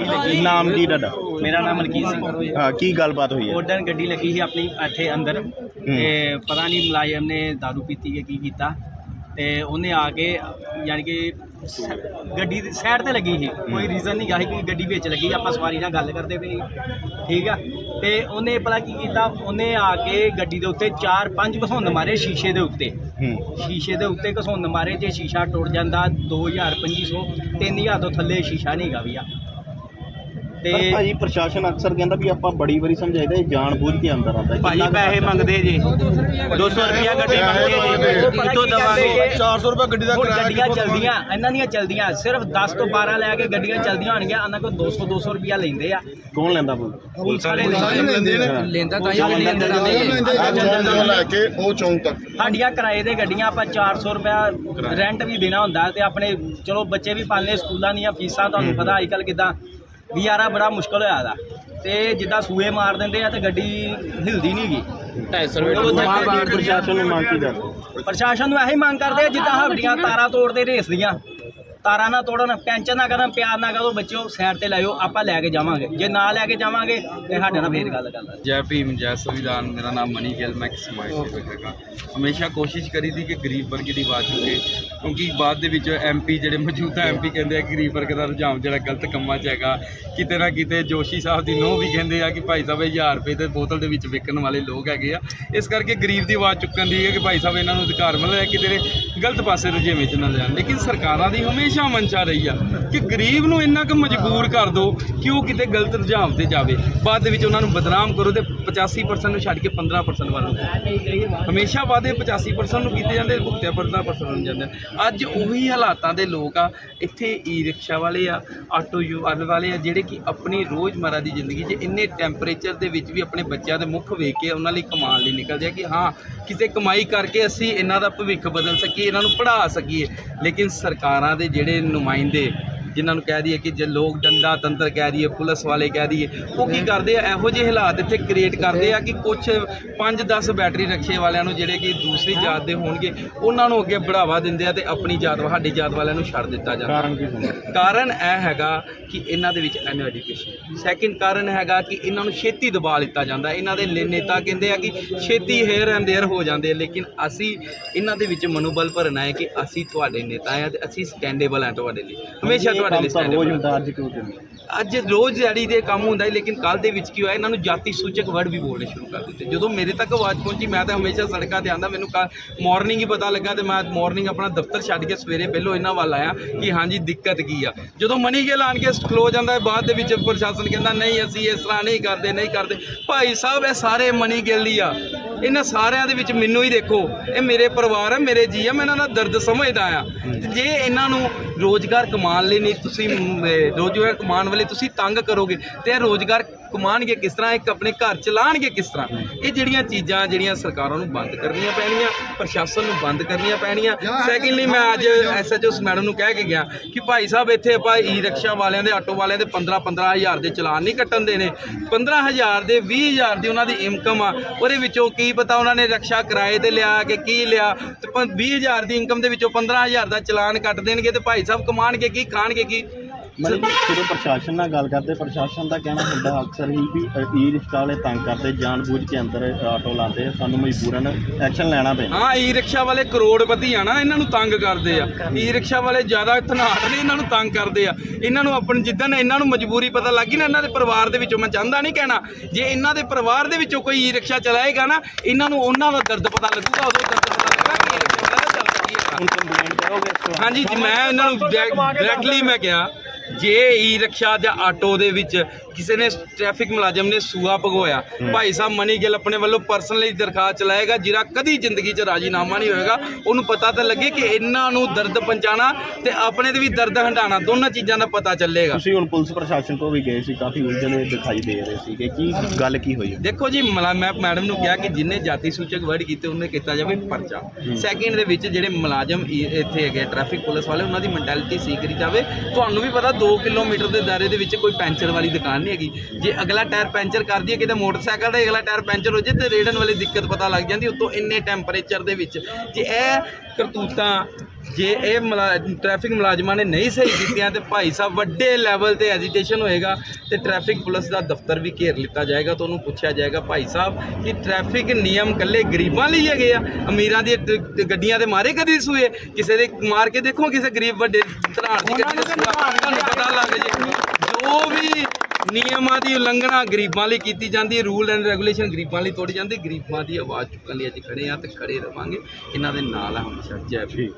ਗੱਡੀ ਲੱਗੀ ਨਾਮ ਕੀ ਤੁਹਾਡਾ? ਮੇਰਾ ਨਾਮ ਮਲਕੀਤ ਸਿੰਘ। ਹਾਂ ਕੀ ਗੱਲਬਾਤ ਹੋਈ ਹੈ? ਉਡਨ ਗੱਡੀ ਲੱਗੀ ਸੀ ਆਪਣੀ ਇੱਥੇ ਅੰਦਰ। ਤੇ ਪਤਾ ਨਹੀਂ ਮੁਲਾਜ਼ਮ ਨੇ दारू ਪੀਤੀ ਹੈ ਕੀ ਕੀਤਾ। ਤੇ ਉਹਨੇ ਆ ਕੇ ਯਾਨੀ ਕਿ ਸ- ਗੱਡੀ ਦੀ ਸਾਈਡ ਤੇ ਲੱਗੀ ਸੀ। ਕੋਈ ਰੀਜ਼ਨ ਨਹੀਂ ਗਾ ਸੀ ਕਿ ਗੱਡੀ ਵਿੱਚ ਲੱਗੀ। ਆਪਾਂ ਸਵਾਰੀ ਨਾਲ ਗੱਲ ਕਰਦੇ ਪਏ ਸੀ। ਠੀਕ ਆ? ਤੇ ਉਹਨੇ ਭਲਾ ਕੀ ਕੀਤਾ? ਉਹਨੇ ਆ ਕੇ ਗੱਡੀ ਦੇ ਉੱਤੇ 4-5 ਘਸੁੰਦ ਮਾਰੇ ਸ਼ੀਸ਼ੇ ਦੇ ਉੱਤੇ। ਹੂੰ। ਸ਼ੀਸ਼ੇ ਦੇ ਉੱਤੇ ਘਸੁੰਦ ਮਾਰੇ। ਜੇ ਸ਼ੀਸ਼ਾ ਟੁੱਟ ਜਾਂਦਾ 2000 2500 3000 ਤੋਂ ਥੱਲੇ ਸ਼ੀਸ਼ਾ ਨਹੀਂ ਗਾ ਵੀਆ ਤੇ ਭਾਜੀ ਪ੍ਰਸ਼ਾਸਨ ਅਕਸਰ ਕਹਿੰਦਾ ਵੀ ਆਪਾਂ ਬੜੀ ਵਾਰੀ ਸਮਝਾਈਦਾ ਇਹ ਜਾਣ ਬੁੱਝ ਕੇ ਅੰਦਰ ਆਉਂਦਾ ਹੈ। ਕੁ ਪੈਸੇ ਮੰਗਦੇ ਜੀ। 200 ਰੁਪਿਆ ਗੱਡੀ ਮੰਗਦੇ ਜੀ। ਕਿੱਥੋਂ ਦਵਾਂਗੇ? 400 ਰੁਪਏ ਗੱਡੀ ਦਾ ਕਿਰਾਇਆ ਗੱਡੀਆਂ ਚਲਦੀਆਂ ਇਹਨਾਂ ਦੀਆਂ ਚਲਦੀਆਂ ਸਿਰਫ 10 ਤੋਂ 12 ਲੈ ਕੇ ਗੱਡੀਆਂ ਚਲਦੀਆਂ ਹੋਣਗੀਆਂ ਇਹਨਾਂ ਕੋਲ 200 200 ਰੁਪਿਆ ਲੈਂਦੇ ਆ। ਕੌਣ ਲੈਂਦਾ ਬੋਲ ਪੁਲਿਸ ਵਾਲੇ ਲੈਂਦੇ ਨੇ। ਲੈਂਦਾ ਤਾਂ ਲੈਂਦੇ ਲੈ ਕੇ ਉਹ ਚੌਂਕ ਤੱਕ। ਸਾਡੀਆਂ ਕਿਰਾਏ ਦੇ ਗੱਡੀਆਂ ਆਪਾਂ 400 ਰੁਪਿਆ ਰੈਂਟ ਵੀ ਦੇਣਾ ਹੁੰਦਾ ਤੇ ਆਪਣੇ ਚਲੋ ਬੱਚੇ ਵੀ ਪਾਲਨੇ ਸਕੂਲਾਂ ਦੀਆਂ ਫੀਸਾਂ ਤੁਹਾਨੂੰ ਪਤਾ ਅੱਜ ਕੱਲ ਕਿਦਾਂ ਵੀਆਰਾ ਬੜਾ ਮੁਸ਼ਕਲ ਹੋਇਆ ਦਾ ਤੇ ਜਿੱਦਾਂ ਸੂਏ ਮਾਰ ਦਿੰਦੇ ਆ ਤੇ ਗੱਡੀ ਹਿਲਦੀ ਨਹੀਂ ਗਈ 250 ਰੁਪਏ ਪ੍ਰਸ਼ਾਸਨ ਨੂੰ ਮੰਗ ਕੀ ਕਰਦੇ? ਪ੍ਰਸ਼ਾਸਨ ਨੂੰ ਇਹੀ ਮੰਗ ਕਰਦੇ ਆ ਜਿੱਦਾਂ ਹੱਡੀਆਂ ਤਾਰਾਂ ਤੋੜਦੇ ਰੇਸਦੀਆਂ ਤਾਰਾਂ ਨਾ ਤੋੜਨ ਪੈਂਚਰ ਨਾ ਕਰਨ ਪਿਆਰ ਨਾ ਕਰੋ ਬੱਚਿਓ ਸਾਈਡ ਤੇ ਲਾਇਓ ਆਪਾਂ ਲੈ ਕੇ ਜਾਵਾਂਗੇ। ਜੇ ਨਾ ਲੈ ਕੇ ਜਾਵਾਂਗੇ ਤੇ ਸਾਡੇ ਨਾਲ ਫੇਰ ਗੱਲ ਕਰ ਲਾਂਗੇ ਜੈ ਭੀਮ ਜੈ ਸੰਵਿਧਾਨ ਮੇਰਾ ਨਾਮ ਮਨੀ ਗਿੱਲ ਮੈਂ ਇੱਕ ਸਮਾਜ ਸੇਵਕ ਹੈਗਾ। ਹਮੇਸ਼ਾ ਕੋਸ਼ਿਸ਼ ਕਰੀ ਦੀ ਕਿ ਗਰੀਬ ਵਰਗ ਦੀ ਆਵਾਜ਼ ਚੁੱਕੇ ਕਿਉਂਕਿ ਬਾਅਦ ਦੇ ਵਿੱਚ ਐਮਪੀ ਜਿਹੜੇ ਮੌਜੂਦਾ ਐਮਪੀ ਕਹਿੰਦੇ ਆ ਗਰੀਬ ਵਰਗ ਦਾ ਰੁਝਾਨ ਜਿਹੜਾ ਗਲਤ ਕੰਮਾਂ 'ਚ ਹੈਗਾ। ਕਿਤੇ ਨਾ ਕਿਤੇ ਜੋਸ਼ੀ ਸਾਹਿਬ ਦੀ ਨੋਹ ਵੀ ਕਹਿੰਦੇ ਆ ਕਿ ਭਾਈ ਸਾਹਿਬ ਇਹ 1000 ਰੁਪਏ ਦੇ ਬੋਤਲ ਦੇ ਵਿੱਚ ਵਿਕਣ ਵਾਲੇ ਲੋਕ ਹੈਗੇ ਆ। ਇਸ ਕਰਕੇ ਗਰੀਬ ਦੀ ਆਵਾਜ਼ ਚੁੱਕਣ ਦੀ ਹੈ ਕਿ ਭਾਈ ਸਾਹਿਬ ਇਹਨਾਂ ਨੂੰ ਅਧਿਕਾਰ ਮਿਲਿਆ ਕਿਤੇ ਦੇ ਗਲਤ ਪਾਸੇ ਰੁਝੇਵੇਂ 'ਚ ਨਾ ਜਾਣ ਲੇਕਿਨ ਸਰਕਾਰਾਂ ਦੀ ਹਮੇਸ਼ਾ ਮਨਸ਼ਾ ਰਹੀ ਆ ਕਿ ਗਰੀਬ ਨੂੰ ਇੰਨਾ ਕੁ ਮਜਬੂਰ ਕਰ ਦਿਓ ਕਿ ਉਹ ਕਿਤੇ ਗਲਤ ਰੁਝਾਨ ਤੇ ਜਾਵੇ। ਬਾਅਦ ਦੇ ਵਿੱਚ ਉਹਨਾਂ ਨੂੰ ਬਦਨਾਮ ਕਰੋ ਤੇ 85% ਨੂੰ ਛੱਡ ਕੇ 15% ਵੱਲ ਨੂੰ ਹਮੇਸ਼ਾ ਵਾਅਦੇ 85% ਨੂੰ ਕੀਤੇ ਜਾਂਦੇ, ਭੁਗਤਿਆ 15% ਨੂੰ ਜਾਂਦੇ। ਅੱਜ ਉਹੀ ਹਾਲਾਤਾਂ ਦੇ ਲੋਕ ਆ, ਇੱਥੇ ਈ ਰਿਕਸ਼ਾ ਵਾਲੇ ਆ, ਆਟੋ ਯੂ ਵਾਲੇ ਆ, ਜਿਹੜੇ ਕਿ ਆਪਣੀ ਰੋਜ਼ਮਰਾ ਦੀ ਜ਼ਿੰਦਗੀ 'ਚ ਇੰਨੇ ਟੈਂਪਰੇਚਰ ਦੇ ਵਿੱਚ ਵੀ ਆਪਣੇ ਬੱਚਿਆਂ ਦੇ ਮੁੱਖ ਵੇਖ ਕੇ ਉਹਨਾਂ ਲਈ ਕਮਾਉਣ ਲਈ ਨਿਕਲਦੇ ਆ ਕਿ ਹਾਂ, ਕਿਤੇ ਕਮਾਈ ਕਰਕੇ ਅਸੀਂ ਇਹਨਾਂ ਦਾ ਭਵਿੱਖ ਬਦਲ ਸਕੀਏ, ਇਹਨਾਂ ਨੂੰ ਪੜ੍ਹਾ ਸਕੀਏ। ਲੇਕਿਨ ਸਰਕਾਰਾਂ ਦੇ ਜਿਹੜੇ ਨੁਮਾਇੰਦੇ ਜਿਨ੍ਹਾਂ ਨੂੰ ਕਹਿ ਦਈਏ ਕਿ ਜੇ ਲੋਕ ਡੰਡਾ ਤੰਤਰ ਕਹਿ ਦਈਏ ਪੁਲਿਸ ਵਾਲੇ ਕਹਿ ਦਈਏ ਉਹ ਕੀ ਕਰਦੇ ਆ? ਇਹੋ ਜਿਹੇ ਹਾਲਾਤ ਇੱਥੇ ਕ੍ਰੀਏਟ ਕਰਦੇ ਆ ਕਿ ਕੁਝ 5-10 ਬੈਟਰੀ ਰਕਸ਼ੇ ਵਾਲਿਆਂ ਨੂੰ ਜਿਹੜੇ ਕਿ ਦੂਸਰੀ ਜਾਤ ਦੇ ਹੋਣਗੇ ਉਹਨਾਂ ਨੂੰ ਅੱਗੇ ਬੜਾਵਾ ਦਿੰਦੇ ਆ ਤੇ ਆਪਣੀ ਜਾਤ ਸਾਡੀ ਜਾਤ ਵਾਲਿਆਂ ਨੂੰ ਛੱਡ ਦਿੱਤਾ ਜਾਂਦਾ। ਕਾਰਨ ਕੀ ਹੁੰਦਾ? ਕਾਰਨ ਇਹ ਹੈਗਾ ਕਿ ਇਹਨਾਂ ਦੇ ਵਿੱਚ ਐਨੋ ਐਜੂਕੇਸ਼ਨ ਸੈਕਿੰਡ ਕਾਰਨ ਹੈਗਾ ਕਿ ਇਹਨਾਂ ਨੂੰ ਛੇਤੀ ਦਬਾ ਲਿੱਤਾ ਜਾਂਦਾ। ਇਹਨਾਂ ਦੇ ਨੇ- ਨੇਤਾ ਕਹਿੰਦੇ ਆ ਕਿ ਛੇਤੀ ਹੇਅਰ ਐਂਡ ਦੇਅਰ ਹੋ ਜਾਂਦੇ ਆ ਲੇਕਿਨ ਅਸੀਂ ਇਹਨਾਂ ਦੇ ਵਿੱਚ ਮਨੋਬਲ ਭਰਨਾ ਹੈ ਕਿ ਅਸੀਂ ਤੁਹਾਡੇ ਨੇਤਾ ਆ ਤੇ ਅਸੀਂ ਸਟੈਂਡੇਬਲ ਆ ਤੁਹਾਡੇ ਲਈ। ਹਮੇਸ਼ਾ ਤੁਹਾਡੇ ਲਈ ਕੰਮ ਤਾਂ ਰੋਜ਼ ਹੁੰਦਾ ਅੱਜ ਕਿਉਂ ਨਹੀਂ ਅੱਜ ਰੋਜ਼ ਦਿਹਾੜੀ ਦੇ ਕੰਮ ਹੁੰਦਾ ਹੈ ਲੇਕਿਨ ਕੱਲ ਦੇ ਵਿੱਚ ਕੀ ਹੋਇਆ ਇਹਨਾਂ ਨੂੰ ਜਾਤੀ ਸੂਚਕ ਵਰਡ ਵੀ ਬੋਲਣੇ ਸ਼ੁਰੂ ਕਰ ਦਿੱਤੇ। ਜਦੋਂ ਮੇਰੇ ਤੱਕ ਆਵਾਜ਼ ਪਹੁੰਚੀ ਮੈਂ ਤਾਂ ਹਮੇਸ਼ਾ ਸੜਕਾਂ ਤੇ ਆਂਦਾ ਮੈਨੂੰ ਮਾਰਨਿੰਗ ਹੀ ਪਤਾ ਲੱਗਾ ਤੇ ਮੈਂ ਮਾਰਨਿੰਗ ਆਪਣਾ ਦਫ਼ਤਰ ਛੱਡ ਕੇ ਸਵੇਰੇ ਪਹਿਲੋਂ ਇਹਨਾਂ ਵੱਲ ਆਇਆ ਕਿ ਹਾਂਜੀ ਦਿੱਕਤ ਕੀ ਆ। ਜਦੋਂ ਮਨੀ ਗਿੱਲ ਆਣ ਕੇ ਖਲੋ ਜਾਂਦਾ ਹੈ ਬਾਅਦ ਦੇ ਵਿੱਚ ਪ੍ਰਸ਼ਾਸਨ ਕਹਿੰਦਾ ਨਹੀਂ ਅਸੀਂ ਇਸ ਤਰ੍ਹਾਂ ਨਹੀਂ ਕਰਦੇ ਨਹੀਂ ਕਰਦੇ। ਭਾਈ ਸਾਹਿਬ ਇਹ ਸਾਰੇ ਮਨੀ ਗਿੱਲ ਹੀ ਆ। ਇਹਨਾਂ ਸਾਰਿਆਂ ਦੇ ਵਿੱਚ ਮੈਨੂੰ ਹੀ ਦੇਖੋ ਇਹ ਮੇਰੇ ਪਰਿਵਾਰ ਆ ਮੇਰੇ ਜੀ ਆ ਮੈਂ ਇਹਨਾਂ ਦਾ ਦਰਦ ਸਮਝਦਾ ਆ। ਤੇ ਜੇ ਇਹਨਾਂ ਨੂੰ ਰੋਜ਼ਗਾਰ ਕਮਾਉਣ ਲਈ ਨਹੀਂ ਤੁਸੀਂ ਰੋਜ਼ਗਾਰ ਕਮਾਉਣ ਵਾਲੇ ਤੁਸੀਂ ਤੰਗ ਕਰੋਗੇ ਤੇ ਇਹ ਰੋਜ਼ਗਾਰ ਕਮਾਉਣਗੇ ਕਿਸ ਤਰ੍ਹਾਂ ਇੱਕ ਆਪਣੇ ਘਰ ਚਲਾਉਣਗੇ ਕਿਸ ਤਰ੍ਹਾਂ? ਇਹ ਜਿਹੜੀਆਂ ਚੀਜ਼ਾਂ ਜਿਹੜੀਆਂ ਸਰਕਾਰਾਂ ਨੂੰ ਬੰਦ ਕਰਨੀਆਂ ਪੈਣੀਆਂ ਪ੍ਰਸ਼ਾਸਨ ਨੂੰ ਬੰਦ ਕਰਨੀਆਂ ਪੈਣੀਆਂ। ਸੈਕਿੰਡਲੀ ਮੈਂ ਅੱਜ ਐਸਐਚਓ ਮੈਡਮ ਨੂੰ ਕਹਿ ਕੇ ਗਿਆ ਕਿ ਭਾਈ ਸਾਹਿਬ ਇੱਥੇ ਆਪਾਂ ਈ ਰਿਕਸ਼ਾ ਵਾਲਿਆਂ ਦੇ ਆਟੋ ਵਾਲਿਆਂ ਦੇ 15 15000 ਦੇ ਚਲਾਨ ਨਹੀਂ ਕੱਟਣ ਦੇਣੇ। 15000 ਦੇ 20000 ਦੀ ਉਹਨਾਂ ਦੀ ਇਨਕਮ ਆ। ਉਹਦੇ ਵਿੱਚੋਂ ਕੀ ਪਤਾ ਉਹਨਾਂ ਨੇ ਰਕਸ਼ਾ ਕਿਰਾਏ ਤੇ ਲਿਆ ਕਿ ਕੀ ਲਿਆ। ਤੇ 20000 ਦੀ ਇਨਕਮ ਦੇ ਵਿੱਚੋਂ 15000 ਦਾ ਚਲਾਨ ਕੱਟ ਦੇਣਗੇ ਤੇ ਭਾਈ ਸਾਹਿਬ ਕਮਾਣਗੇ ਕੀ ਖਾਣਗੇ ਕੀ? ਮਤਲਬ ਜਦੋਂ ਪ੍ਰਸ਼ਾਸਨ ਨਾਲ ਗੱਲ ਕਰਦੇ ਪ੍ਰਸ਼ਾਸਨ ਦਾ ਕਹਿਣਾ ਹੁੰਦਾ ਅਕਸਰ ਹੀ ਵੀ ਈ ਰਿਕਸ਼ਾ ਵਾਲੇ ਤੰਗ ਕਰਦੇ ਜਾਣ ਬੁੱਝ ਕੇ ਅੰਦਰ ਆਟੋ ਲਾਉਂਦੇ ਆ, ਸਾਨੂੰ ਮਜਬੂਰਨ ਐਕਸ਼ਨ ਲੈਣਾ ਪੈਂਦਾ। ਹਾਂ ਈ ਰਿਕਸ਼ਾ ਵਾਲੇ ਕਰੋੜਪਤੀ ਆ ਨਾ ਇਹਨਾਂ ਨੂੰ ਤੰਗ ਕਰਦੇ ਆ। ਈ ਰਿਕਸ਼ਾ ਵਾਲੇ ਜ਼ਿਆਦਾ ਧਨਾਟ ਨੇ ਇਹਨਾਂ ਨੂੰ ਤੰਗ ਕਰਦੇ ਆ। ਇਹਨਾਂ ਨੂੰ ਆਪਣ ਜਿੱਦਣ ਇਹਨਾਂ ਨੂੰ ਮਜਬੂਰੀ ਪਤਾ ਲੱਗੀ ਨਾ ਇਹਨਾਂ ਦੇ ਪਰਿਵਾਰ ਦੇ ਵਿੱਚੋਂ ਮੈਂ ਚਾਹੁੰਦਾ ਨਹੀਂ ਕਹਿਣਾ ਜੇ ਇਹਨਾਂ ਦੇ ਪਰਿਵਾਰ ਦੇ ਵਿੱਚੋਂ ਕੋਈ ਈ ਰਿਕਸ਼ਾ ਚਲਾਏਗਾ ਨਾ ਇਹਨਾਂ ਨੂੰ ਉਹਨਾਂ ਦਾ ਦਰਦ ਪਤਾ ਲੱਗੂਗਾ ਉਦੋਂ ਦਰਦ ਪਤਾ ਲੱਗੇਗਾ ਕਿ ਹੁਣ ਕੰਪਲੇਂਟ ਕਰੋਗੇ ਹਾਂਜੀ ਜੀ ਮੈਂ ਇਹਨਾਂ ਨੂੰ ਡਾਇਰੈਕਟਲੀ ਮੈਂ ਕਿਹਾ ਜੇ ਈ ਰਿਕਸ਼ਾ ਜਾਂ ਆਟੋ ਦੇ ਵਿੱਚ। ਕਿਸੇ ਨੇ ਟ੍ਰੈਫਿਕ ਮੁਲਾਜ਼ਮ ਨੇ ਸੂਆ ਭਗੋਇਆ। ਭਾਈ ਸਾਹਿਬ ਮਨੀ ਗਿੱਲ ਆਪਣੇ ਵੱਲੋਂ ਪਰਸਨਲੀ ਦਰਖਾਸਤ ਚਲਾਏਗਾ ਜਿਹੜਾ ਕਦੀ ਜ਼ਿੰਦਗੀ 'ਚ ਰਾਜੀਨਾਮਾ ਨਹੀਂ ਹੋਏਗਾ। ਉਹਨੂੰ ਪਤਾ ਤਾਂ ਲੱਗੇ ਕਿ ਇਹਨਾਂ ਨੂੰ ਦਰਦ ਪਹੁੰਚਾਣਾ ਤੇ ਆਪਣੇ ਤੇ ਵੀ ਦਰਦ ਹੰਡਾਣਾ ਦੋਨਾਂ ਚੀਜ਼ਾਂ ਦਾ ਪਤਾ ਚੱਲੇਗਾ। ਤੁਸੀਂ ਹੁਣ ਪੁਲਿਸ ਪ੍ਰਸ਼ਾਸਨ ਤੋਂ ਵੀ ਗਏ ਸੀ ਕਾਫੀ ਉਲਝਣੇ ਦਿਖਾਈ ਦੇ ਰਹੇ ਸੀ ਕਿ ਕੀ ਗੱਲ ਕੀ ਹੋਈ? ਹੈ ਦੇਖੋ ਜੀ ਮੈਂ ਮੈਡਮ ਨੂੰ ਕਿਹਾ ਕਿ ਜਿੰਨੇ ਜਾਤੀ ਸੂਚਕ ਵਰਡ ਕੀਤੇ ਉਹਨੇ ਕੀਤਾ ਜਾਵੇ ਪਰਚਾ। ਸੈਕਿੰਡ ਦੇ ਵਿੱਚ ਜਿਹੜੇ ਮੁਲਾਜ਼ਮ ਇੱਥੇ ਹੈਗੇ ਟ੍ਰੈਫਿਕ ਪੁਲਿਸ ਵਾਲੇ ਉਹਨਾਂ ਦੀ ਮੈਂਟੈਲਿਟੀ ਸੀ ਕਰੀ ਜਾਵੇ। ਤੁਹਾਨੂੰ ਵੀ ਪਤਾ 2 ਕਿਲੋਮੀਟਰ ਦੇ ਦਾਇਰੇ ਦੇ ਵਿੱਚ ਕੋਈ ਪੈਂਚਰ ਵਾਲੀ ਦੁਕਾਨ ਨਹੀਂ ਹੈਗੀ। ਜੇ ਅਗਲਾ ਟਾਇਰ ਪੈਂਚਰ ਕਰ ਦਈਏ ਕਿਤੇ ਮੋਟਰਸਾਈਕਲ ਦਾ ਅਗਲਾ ਟਾਇਰ ਪੈਂਚਰ ਹੋ ਜੇ ਤੇ ਰੇੜਨ ਵਾਲੀ ਦਿੱਕਤ ਪਤਾ ਲੱਗ ਜਾਂਦੀ ਉਤੋਂ ਇੰਨੇ ਟੈਂਪਰੇਚਰ ਦੇ ਵਿੱਚ। ਜੇ ਇਹ ਕਰਤੂਤਾਂ, ਜੇ ਇਹ ਮੁਲਾ- ਟ੍ਰੈਫਿਕ ਮੁਲਾਜ਼ਮਾਂ ਨੇ ਨਹੀਂ ਸਹੀ ਕੀਤੀਆਂ ਤੇ ਭਾਈ ਸਾਹਿਬ ਵੱਡੇ ਲੈਵਲ ਤੇ ਐਜੀਟੇਸ਼ਨ ਹੋਏਗਾ ਤੇ ਟ੍ਰੈਫਿਕ ਪੁਲਿਸ ਦਾ ਦਫ਼ਤਰ ਵੀ ਘੇਰ ਲਿੱਤਾ ਜਾਏਗਾ ਤੇ ਉਹਨੂੰ ਪੁੱਛਿਆ ਜਾਏਗਾ, ਭਾਈ ਸਾਹਿਬ, ਕਿ ਟ੍ਰੈਫਿਕ ਨਿਯਮ ਕੱਲੇ ਗਰੀਬਾਂ ਲਈ ਹੈਗੇ ਆ? ਅਮੀਰਾਂ ਦੀ ਗੱਡੀਆਂ ਦੇ ਮਾਰੇ ਕਦੀ ਸੂਏ? ਕਿਸੇ ਦੇ ਮਾਰ ਕੇ ਦੇਖੋ, ਕਿਸੇ ਗਰੀਬ ਵੱਡੇ ਧਰਾੜ ਦੀ ਗੱਡੀ ਦੇ ਸੂਆ ਤੁਹਾਨੂੰ ਪਤਾ ਲੱਗ ਜੇ। ਜੋ ਵੀ ਨਿਯਮਾਂ ਦੀ ਉਲੰਘਣਾ ਗਰੀਬਾਂ ਲਈ ਕੀਤੀ ਜਾਂਦੀ ਹੈ ਰੂਲ ਐਂਡ ਰੈਗੂਲੇਸ਼ਨ ਗਰੀਬਾਂ ਲਈ ਤੋੜੀ ਜਾਂਦੀ ਗਰੀਬਾਂ ਦੀ ਆਵਾਜ਼ ਚੁੱਕਣ ਲਈ ਅੱਜ ਖੜੇ ਆ ਤੇ ਖੜੇ ਰਵਾਂਗੇ। ਇਹਨਾਂ ਦੇ ਨਾਲ ਆ ਹਮੇਸ਼ਾ ਜੈ ਭੀਮ।